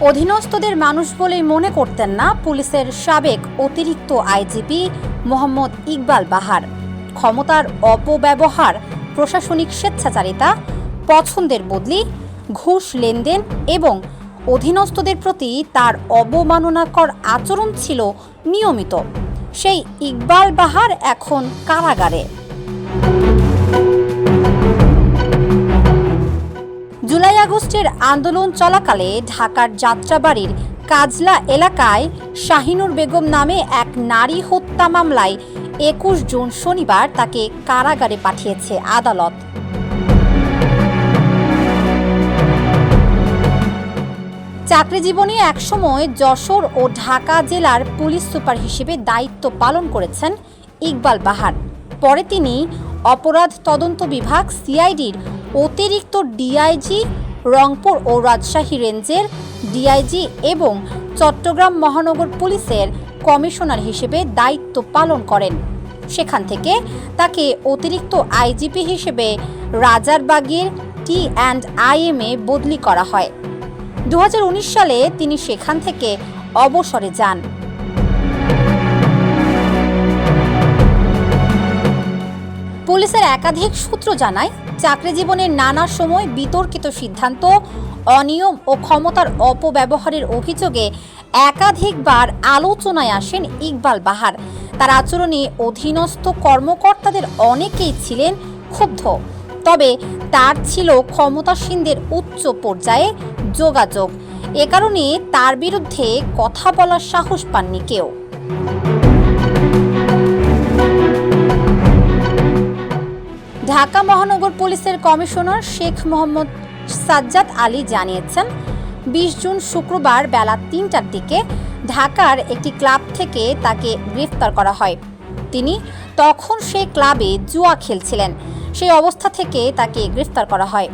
অধীনস্থদের মানুষ বলেই মনে করতেন না পুলিশের সাবেক অতিরিক্ত আইজিপি মোহাম্মদ ইকবাল বাহার। ক্ষমতার অপব্যবহার, প্রশাসনিক স্বেচ্ছাচারিতা, পছন্দের বদলি, ঘুষ লেনদেন এবং অধীনস্থদের প্রতি তার অবমাননাকর আচরণ ছিল নিয়মিত। সেই ইকবাল বাহার এখন কারাগারে। জুলাই আন্দোলন চলাকালে ঢাকার যাত্রাবাড়ির কাজলা এলাকায় শাহিনুর বেগম নামে এক নারী হত্যা মামলায় একুশ জুন শনিবার তাকে কারাগারে পাঠিয়েছে আদালত। চাকরি জীবনে একসময় যশোর ও ঢাকা জেলার পুলিশ সুপার হিসেবে দায়িত্ব পালন করেছেন ইকবাল বাহার। পরে তিনি অপরাধ তদন্ত বিভাগ সিআইডির অতিরিক্ত ডিআইজি রংপুর ও রাজশাহী রেঞ্জের ডিআইজি এবং চট্টগ্রাম মহানগর পুলিশের কমিশনার হিসেবে দায়িত্ব পালন করেন। সেখান থেকে তাকে অতিরিক্ত আইজিপি হিসেবে রাজারবাগের টি অ্যান্ড আইএমে বদলি করা হয়। দু হাজার উনিশ সালে তিনি সেখান থেকে অবসরে যান। পুলিশের একাধিক সূত্র জানায় চাকরি জীবনের নানা সময় বিতর্কিত সিদ্ধান্ত, অনিয়ম ও ক্ষমতার অপব্যবহারের অভিযোগে একাধিকবার আলোচনায় আসেন ইকবাল বাহার। তার আচরণে অধীনস্থ কর্মকর্তাদের অনেকেই ছিলেন ক্ষুব্ধ। তবে তার ছিল ক্ষমতাসীনদের উচ্চ পর্যায়ে যোগাযোগ। এ কারণে তার বিরুদ্ধে কথা বলার সাহস পাননি কেউ। ঢাকা মহানগর পুলিশের কমিশনার শেখ মোহাম্মদ সাজ্জাদ আলী জানিয়েছেন, বিশ জুন শুক্রবার বেলা তিনটার দিকে ঢাকার একটি ক্লাব থেকে তাকে গ্রেফতার করা হয়। তিনি তখন সেই ক্লাবে জুয়া খেলছিলেন। সেই অবস্থা থেকে তাকে গ্রেফতার করা হয়।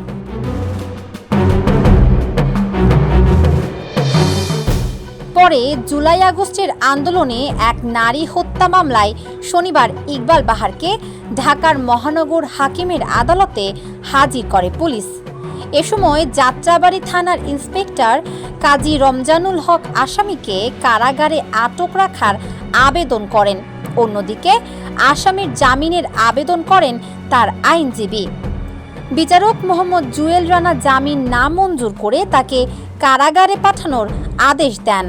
পরে জুলাই আগস্টের আন্দোলনে এক নারী হত্যা মামলায় শনিবার ইকবাল বাহারকে ঢাকার মহানগর হাকিমের আদালতে হাজির করে পুলিশ। এ সময় যাত্রাবাড়ি থানার ইন্সপেক্টর কাজী রমজানুল হক আসামিকে কারাগারে আটক রাখার আবেদন করেন। অন্যদিকে আসামির জামিনের আবেদন করেন তার আইনজীবী। বিচারক মোহাম্মদ জুয়েল রানা জামিন না মঞ্জুর করে তাকে কারাগারে পাঠানোর আদেশ দেন।